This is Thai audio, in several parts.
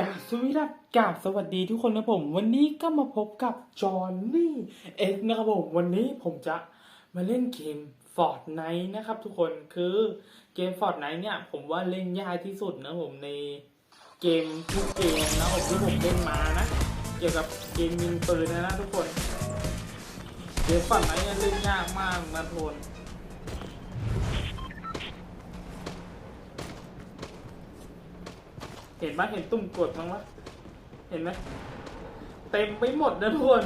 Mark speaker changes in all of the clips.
Speaker 1: กาสวัสดีรับกาบสวัสดีทุกคนนะผม วันนี้ก็มาพบกับจอห์นนี่เอ็กนะครับผม วันนี้ผมจะมาเล่นเกม Fortnite นะครับทุกคนคือเกม Fortnite เนี่ย ผมว่าเล่นยากที่สุดนะผมในเกมทุกเกมนะผมที่ผมเล่นมานะ เกี่ยวกับเกมยิงปืนนะนะทุกคน เกม Fortnite เล่นยากมากนะทุกคน ห็นปะเห็นตุ่มกดมั้งวะเห็นไหมเต็มไปหมดนะทุกคน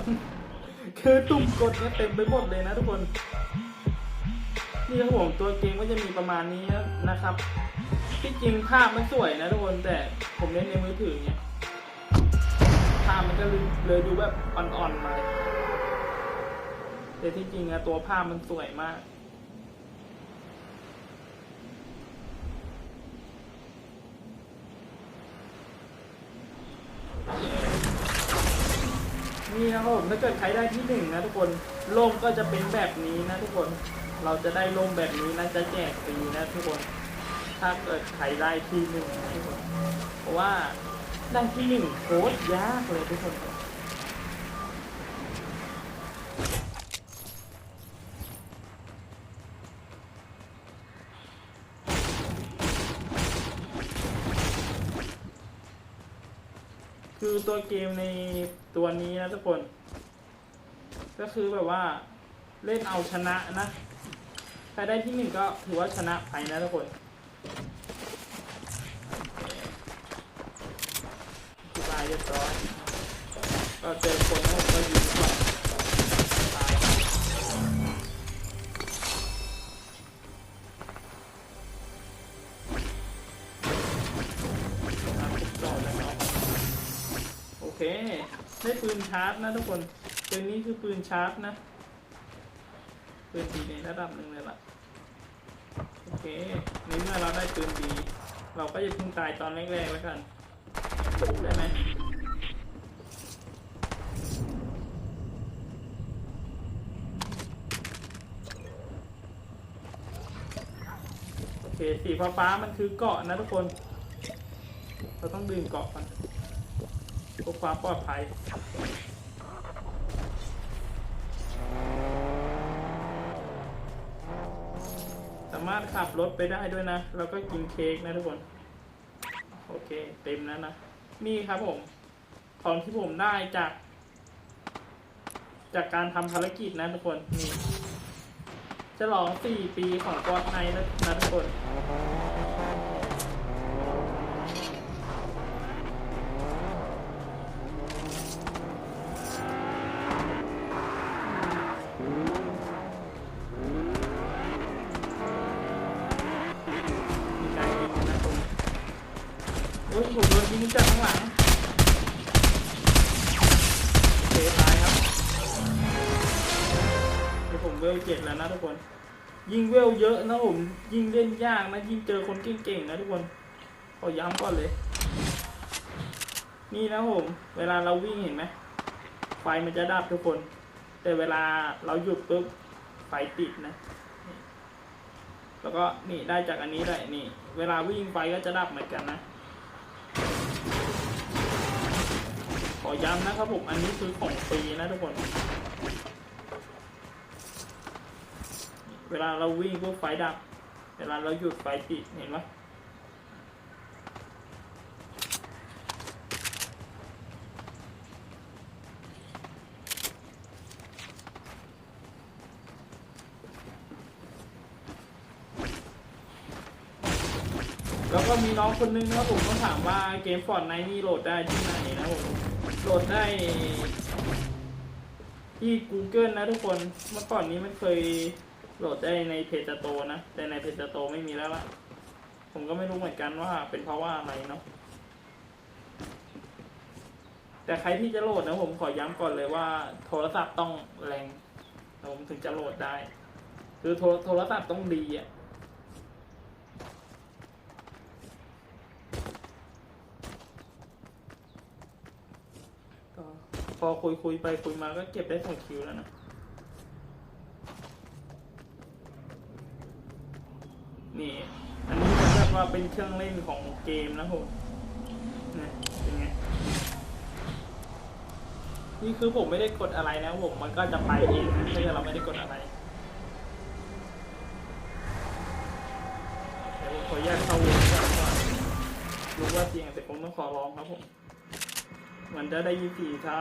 Speaker 1: คือตุ่มกดเนี่ยเต็มไปหมดเลยนะทุกคนนี่ครับผมตัวเกมก็จะมีประมาณนี้นะครับ ที่จริงภาพมันสวยนะทุกคนแต่ผมเล่นในมือถือเนี่ยภาพมันก็เลยเลยดูแบบอ่อนๆมาแต่ที่จริงอะตัวภาพมันสวยมาก นี่นะครับผมถ้าเกิดใครได้ที่หนึ่งนะทุกคนลมก็จะเป็นแบบนี้นะทุกคนเราจะได้ลมแบบนี้นะจะแจกฟรีนะทุกคน ถ้าเกิดใครได้ที่หนึ่งนะทุกคน เพราะว่าได้ที่หนึ่งโคตรยากเลยทุกคน คือ ตัวเกมในตัวนี้นะทุกคน ก็คือแบบว่าเล่นเอาชนะนะใครได้ที่หนึ่งก็ถือว่าชนะไปนะทุกคนที่ตายเรียบร้อยก็เจอคนก็ยิ เคได้ปืนชาร์จนะทุกคนเกมนี้คือปืนชาร์จนะ ปืนดีในระดับหนึ่งเลยล่ะ โอเคในเมื่อเราได้ปืนดี เราก็จะพิ่งตายตอนแรกๆแล้วกันได้ไหมโอเคสีฟ้าๆมันคือเกาะนะทุกคน เราต้องดึงเกาะก่อน พื่อความปลอดภัยสามารถขับรถไปได้ด้วยนะ แล้วก็กินเค้กนะทุกคน โอเค เต็มแล้วนะ นี่ครับผม ของที่ผมได้จาก จากการทำภารกิจนะทุกคน นี่ฉลอง 4 ปีของกอดไนนะนะทุกคน อ้ยผมโดนยิงจากข้างหลังโอเคตายครับเดี๋ยวผมเวลเจ็ดแล้วนะทุกคน ยิงเวลเยอะนะผมยิงเล่นยากนะยิงเจอคนเก่งๆนะทุกคนขอย้ำก่อนเลย นี่นะผม เวลาเราวิ่งเห็นไหมไฟมันจะดับทุกคน แต่เวลาเราหยุดปุ๊บไฟติดนะ แล้วก็นี่ได้จากอันนี้ได้นี่ เวลาวิ่งไปก็จะดับเหมือนกันนะ อย้ำนะครับผมอันนี้คือของฟรีนะทุกคน เวลาเราวิ่งพวกไฟดับ เวลาเราหยุดไฟติดเห็นไหมแล้วก็มีน้อง คนนึงนะครับผมต้องถามว่าเกมฟอร์ดไนนี่โหลดได้ที่ไหนนะผมโหลดได้ที่ Google นะทุกคนเมื่อก่อนนี้มันเคยโหลดได้ในเพจสโตนะ แต่ในเพจสโตไม่มีแล้วละผมก็ไม่รู้เหมือนกันว่าเป็นเพราะว่าอะไรเนาะแต่ใครที่จะโหลดนะผมขอย้ำก่อนเลยว่า โทรศัพท์ต้องแรงผมถึงจะโหลดได้ คือโทรโทรศัพท์ต้องดีอะ พอคุยคุยไปคุยมาก็เก็บได้สองคิวแล้วนะ นี่ อันนี้เหมือนแบบว่าเป็นเครื่องเล่นของเกมนะผมนะเป็นไงนี่คือผมไม่ได้กดอะไรนะผมมันก็จะไปเองนะถ้าเกิดเราไม่ได้กดอะไรเดี๋ยวผมขอแยกเข้าวงก่อนว่ารู้ว่าจริงแต่ผมต้องขอร้องครับผม มันจะได้ยินสี่เท้า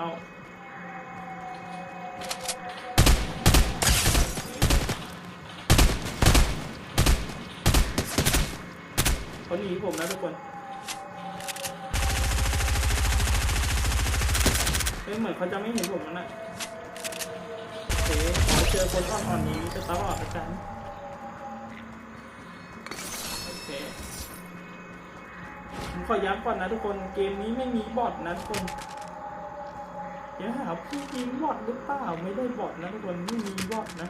Speaker 1: เขาหนีผมนะทุกคน เฮ้ยเหมือนเขาจะไม่เห็นผมแล้วนะโอเคขอเจอคนอ่อนๆนี้จะตลอดอาจารย์โอ ขอย้ำก่อนนะทุกคนเกมนี้ไม่มีบอทนะทุกคนเดี๋ยวหาพี่ทีมบอทหรือเปล่าไม่ได้บอทนะทุกคนไม่มีบอทนะ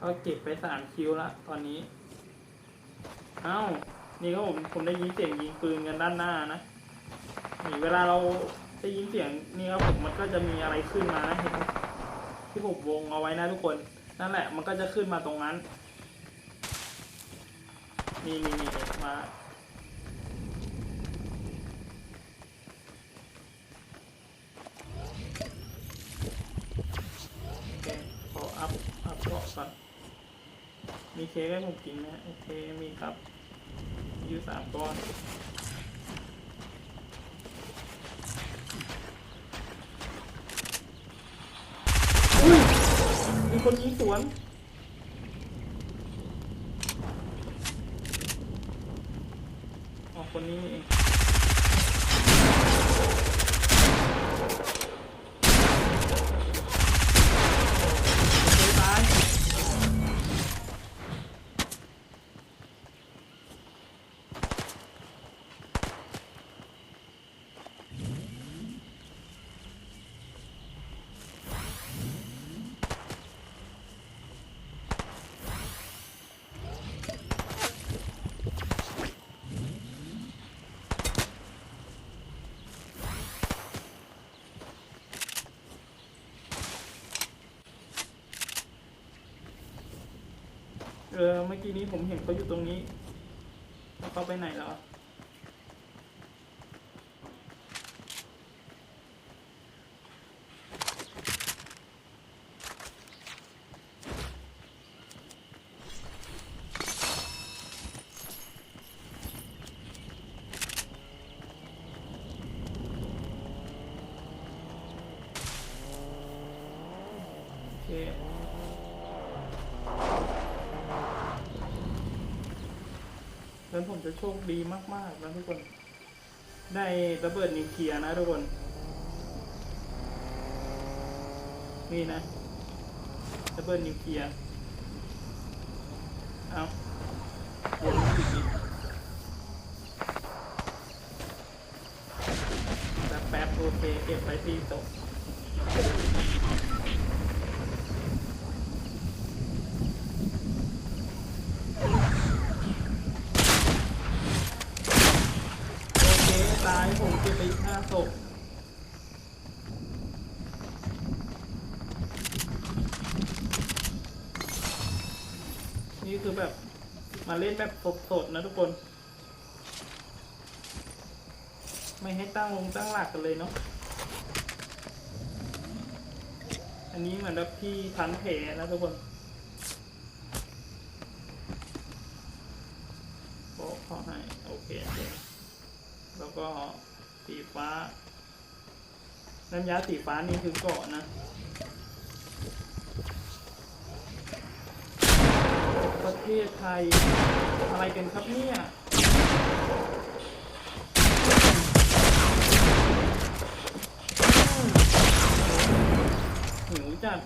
Speaker 1: ก็เก็บไปสามคิวละตอนนี้ เอ้า นี่ก็ผมผมได้ยินเสียงยิงปืนกันด้านหน้านะ นี่เวลาเราได้ยินเสียงนี่ครับผมมันก็จะมีอะไรขึ้นมานะเห็นไหมที่ผมวงเอาไว้นะทุกคน นั่นแหละมันก็จะขึ้นมาตรงนั้น นี่นี่นี่มาโอเคขออัพอัพเกาะก่อนมีเค้กให้ผมกินนะ โอเค มีครับ มีอยู่สามก้อนอุ้ยมีคนยิงสวนอ๋อคนนี้เอง เออเมื่อกี้นี้ผมเห็นเขาอยู่ตรงนี้แล้วเขาไปไหนแล้วโอเค แล้วผมจะโชคดีมากๆนะทุกคน ได้ระเบิดนิวเคลียร์นะทุกคน นี่นะระเบิดนิวเคลียร์ เอาเดี๋ยวมันติดอีกแป๊บแป๊บโอเคเก็บไว้ที่โต๊ะ โอเค ตายผมเก็บไปอีกห้าศพนี่ คือแบบมาเล่นแบบสดๆนะทุกคน ไม่ให้ตั้งลงตั้งหลักกันเลยเนาะอันนี้เหมือนแบบพี่พันแผลนะทุกคนโอ้ขอให้โอเคโอเค แล้วก็สีฟ้า น้ำยาสีฟ้านี่คือเกาะนะ ประเทศไทย อะไรกันครับเนี่ยหิวจัด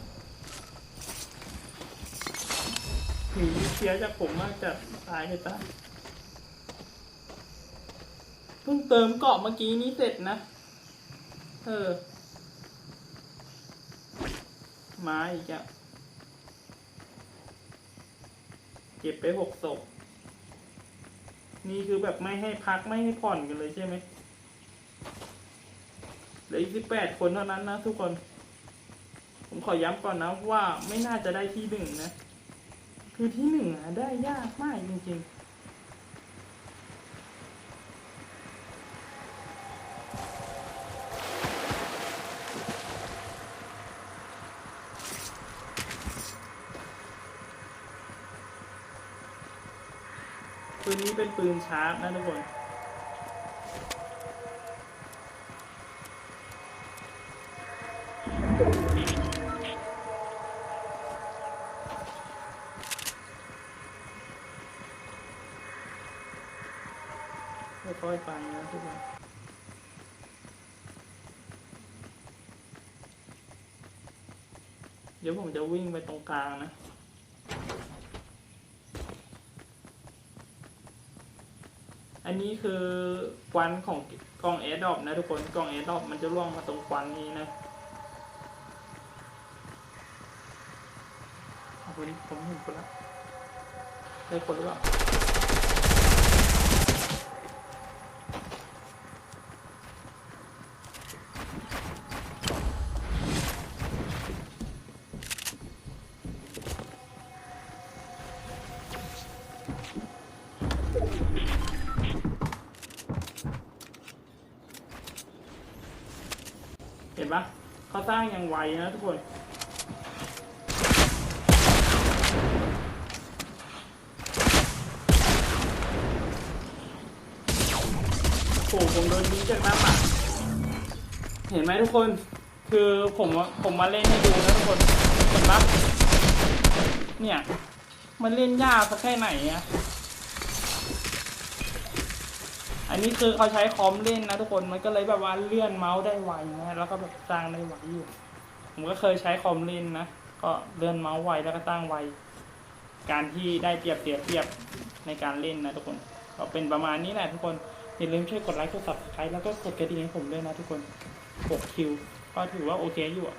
Speaker 1: หิวเสียจากผมมากจัดตายเลยตายเพิ่งเติมเกาะเมื่อกี้นี้เสร็จนะ เออ มาอีกอะเก็บไปหกศพนี่คือแบบไม่ให้พักไม่ให้ผ่อนกันเลยใช่ไหมเหลืออีกสิบแปดคนเท่านั้นนะทุกคน ผมขอย้ำก่อนนะว่าไม่น่าจะได้ที่หนึ่งนะ คือที่หนึ่งอะได้ยากมากจริงๆ ปืนนี้เป็นปืนชาร์จนะทุกคนค่อยๆไปนะทุกคนเดี๋ยวผมจะวิ่งไปตรงกลางนะ นนี้คือควันของกล่องแอร์ดรอปนะทุกคนกล่องแอร์ดรอปมันจะร่วงมาตรงควันนี้นะเอาคนนี้ผมเห็นคนละได้คนหรือเปล่า เห็นปะเขาส ร้างอย่างไวนะทุกคนโอ้โหผมโดนยิงจากน้าต่างเห็นไหมทุกคน คือผมผมมาเล่นให้ดูนะทุกคนเห็นปะเนี่ย มันเล่นยากสักแค่ไหนอะ อันนี้คือเขาใช้คอมเล่นนะทุกคนมันก็เลยแบบว่าเลื่อนเมาส์ได้ไวนะแล้วก็แบบสร้งได้ไวอยู่ผมก็เคยใช้คอมเล่นนะก็เลื่อนเมาส์ไวแล้วก็ตั้งไวการที่ได้เปรียบเสียเปรียบในการเล่นนะทุกคนก็เป็นประมาณนี้แหละทุกคนอย่าลืมช่วยกดไลค์กด subscribe แล้วก็กดกระดิ่งให้ผมด้วยนะทุกคนกดคิวก็ถือว่าโอเคอยู่อะ